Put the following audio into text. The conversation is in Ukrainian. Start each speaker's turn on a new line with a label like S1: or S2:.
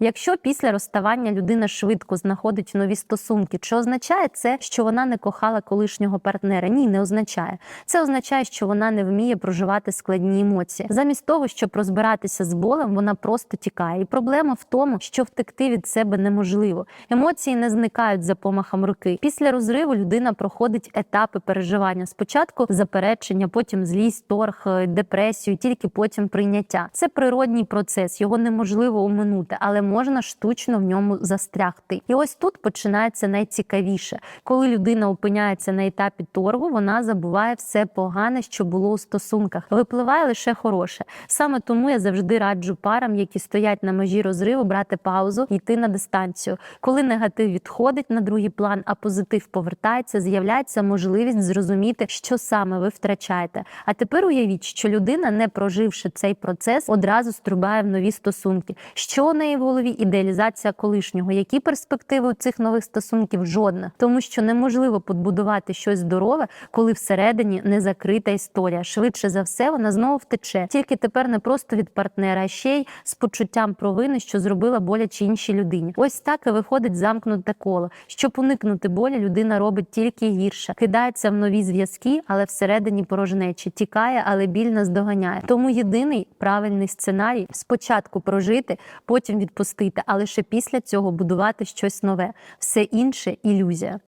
S1: Якщо після розставання людина швидко знаходить нові стосунки, чи означає це, що вона не кохала колишнього партнера? Ні, не означає. Це означає, що вона не вміє проживати складні емоції. Замість того, щоб розбиратися з болем, вона просто тікає. І проблема в тому, що втекти від себе неможливо. Емоції не зникають за помахом руки. Після розриву людина проходить етапи переживання. Спочатку заперечення, потім злість, торг, е, депресію, тільки потім прийняття. Це природній процес, його неможливо оминути, але можна штучно в ньому застрягти. І ось тут починається найцікавіше. Коли людина опиняється на етапі торгу, вона забуває все погане, що було у стосунках. Випливає лише хороше. Саме тому я завжди раджу парам, які стоять на межі розриву, брати паузу йти на дистанцію. Коли негатив відходить на другий план, а позитив повертається, з'являється можливість зрозуміти, що саме ви втрачаєте. А тепер уявіть, що людина, не проживши цей процес, одразу стрибає в нові стосунки. Що неї в голові ідеалізація колишнього? Які перспективи у цих нових стосунків? Жодна, тому що неможливо побудувати щось здорове, коли всередині не закрита історія. Швидше за все, вона знову втече. Тільки тепер не просто від партнера, а ще й з почуттям провини, що зробила боляче іншій людині. Ось так і виходить замкнуте коло. Щоб уникнути болі, людина робить тільки гірше, кидається в нові зв'язки, але всередині порожнечі, тікає, але біль наздоганяє. Тому єдиний правильний сценарій спочатку прожити, потім відпустити, а лише після цього будувати щось нове. Все інше ілюзія.